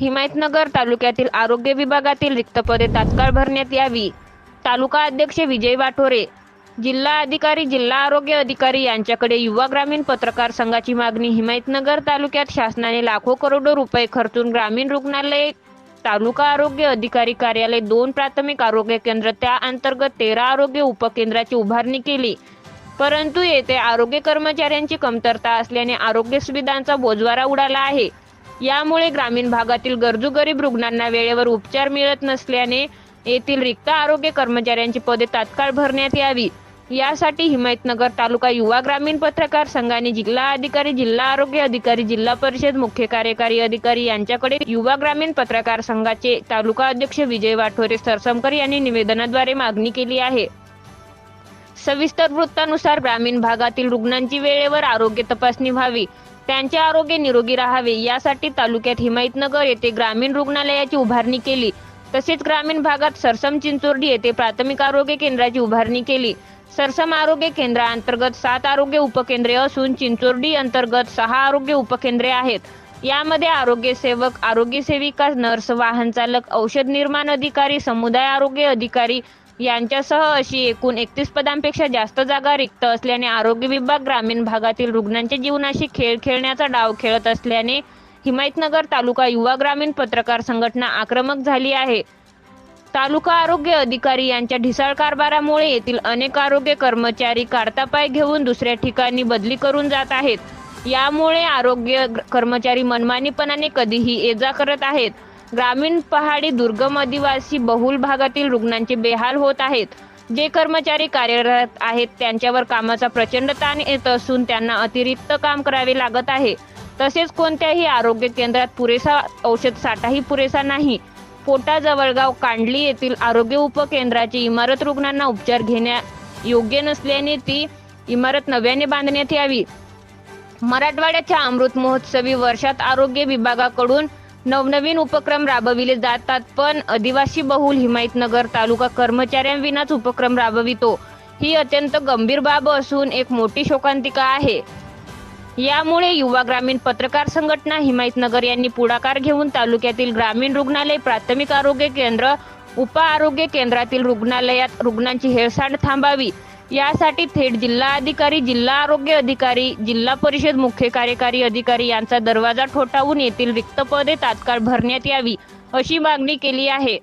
हिमायतनगर तालुक्यातील आरोग्य विभागातील रिक्त पदे तात्काळ भरण्यात यावी. तालुका अध्यक्ष विजय वाठोरे जिल्हा अधिकारी जिल्हा आरोग्य अधिकारी यांच्याकडे युवा ग्रामीण पत्रकार संघाची मागणी हिमायतनगर तालुक्यात शासनाने लाखो करोडो रुपये खर्चून ग्रामीण रुग्णालय तालुका आरोग्य अधिकारी कार्यालय दोन प्राथमिक आरोग्य केंद्र त्या अंतर्गत तेरा आरोग्य उपकेंद्राची उभारणी केली. परंतु येथे आरोग्य कर्मचाऱ्यांची कमतरता असल्याने आरोग्य सुविधांचा बोजवारा उडाला आहे. यामुळे ग्रामीण भागातील गरजू गरीब रुग्णांना वेळेवर उपचार मिळत नसल्याने येथील रिक्त आरोग्य कर्मचाऱ्यांची पदे तात्काळ भरण्यात यावी. यासाठी हिमायतनगर तालुका युवा ग्रामीण पत्रकार संघाने जिल्हा अधिकारी जिल्हा आरोग्य अधिकारी जिल्हा परिषद मुख्य कार्यकारी अधिकारी यांच्याकडे युवा ग्रामीण पत्रकार संघाचे तालुका अध्यक्ष विजय वाठोरे सरसमकर यांनी निवेदनाद्वारे मागणी केली आहे. सविस्तर वृत्तानुसार ग्रामीण भागातील रुग्णांची वेळेवर आरोग्य तपासणी व्हावी. त्यांचे आरोग्य निरोगी राहावे यासाठी तालुक्यात हिमायतनगर येथे ग्रामीण रुग्णालयाची उभारणी केली. तसेच ग्रामीण भागात सरसम चिंचोर्डी येथे प्राथमिक आरोग्य केंद्राची उभारणी केली. सरसम आरोग्य केंद्राअंतर्गत सात आरोग्य उपकेंद्रे असून चिंचोर्डी अंतर्गत सहा आरोग्य उपकेंद्रे आहेत. यामध्ये आरोग्य सेवक आरोग्य सेविका नर्स वाहन चालक औषध निर्माण अधिकारी समुदाय आरोग्य अधिकारी यांच्यासह अशी एकूण एकतीस पदांपेक्षा जास्त जागा रिक्त असल्याने आरोग्य विभाग ग्रामीण भागातील रुग्णांच्या जीवनाशी खेळ खेळण्याचा डाव खेळत असल्याने हिमायतनगर तालुका युवा ग्रामीण पत्रकार संघटना आक्रमक झाली आहे. तालुका आरोग्य अधिकारी यांच्या ढिसाळ कारभारामुळे येथील अनेक आरोग्य कर्मचारी कारतापाय घेऊन दुसऱ्या ठिकाणी बदली करून जात आहेत. यामुळे आरोग्य कर्मचारी मनमानीपणाने कधीही ये जा करत आहेत. ग्रामीण पहाडी दुर्गम आदिवासी बहुल भागातील रुग्णांचे बेहाल होत आहेत. जे कर्मचारी कार्यरत आहेत त्यांच्यावर कामाचा प्रचंड ताण येत असून त्यांना अतिरिक्त काम करावे लागत आहे. तसेच कोणत्याही आरोग्य केंद्रात पुरेसा औषध साठाही पुरेसा नाही. पोटा जवळगाव कांडली येथील आरोग्य उपकेंद्राची इमारत रुग्णांना उपचार घेण्या योग्य नसल्याने ती इमारत नव्याने बांधण्यात यावी. मराठवाड्याच्या अमृत महोत्सवी वर्षात आरोग्य विभागाकडून नवनवीन उपक्रम राबविले जातात पण आदिवासी बहुल हिमायतनगर तालुका कर्मचाऱ्यांविनाच उपक्रम राबवितो. ही अत्यंत गंभीर बाब असून एक मोठी शोकांतिका आहे. यामुळे युवा ग्रामीण पत्रकार संघटना हिमायतनगर यांनी पुढाकार घेऊन तालुक्यातील ग्रामीण रुग्णालय प्राथमिक आरोग्य केंद्र उप आरोग्य केंद्रातील रुग्णालयात रुग्णांची हेळसांड थांबावी. यासाठी थेट जिल्हा अधिकारी जिल्हा आरोग्य अधिकारी जिल्हा परिषद मुख्य कार्यकारी अधिकारी यांचा दरवाजा ठोठावून येथील रिक्त पदे तात्काळ भरण्यात यावी अशी मागणी केली आहे.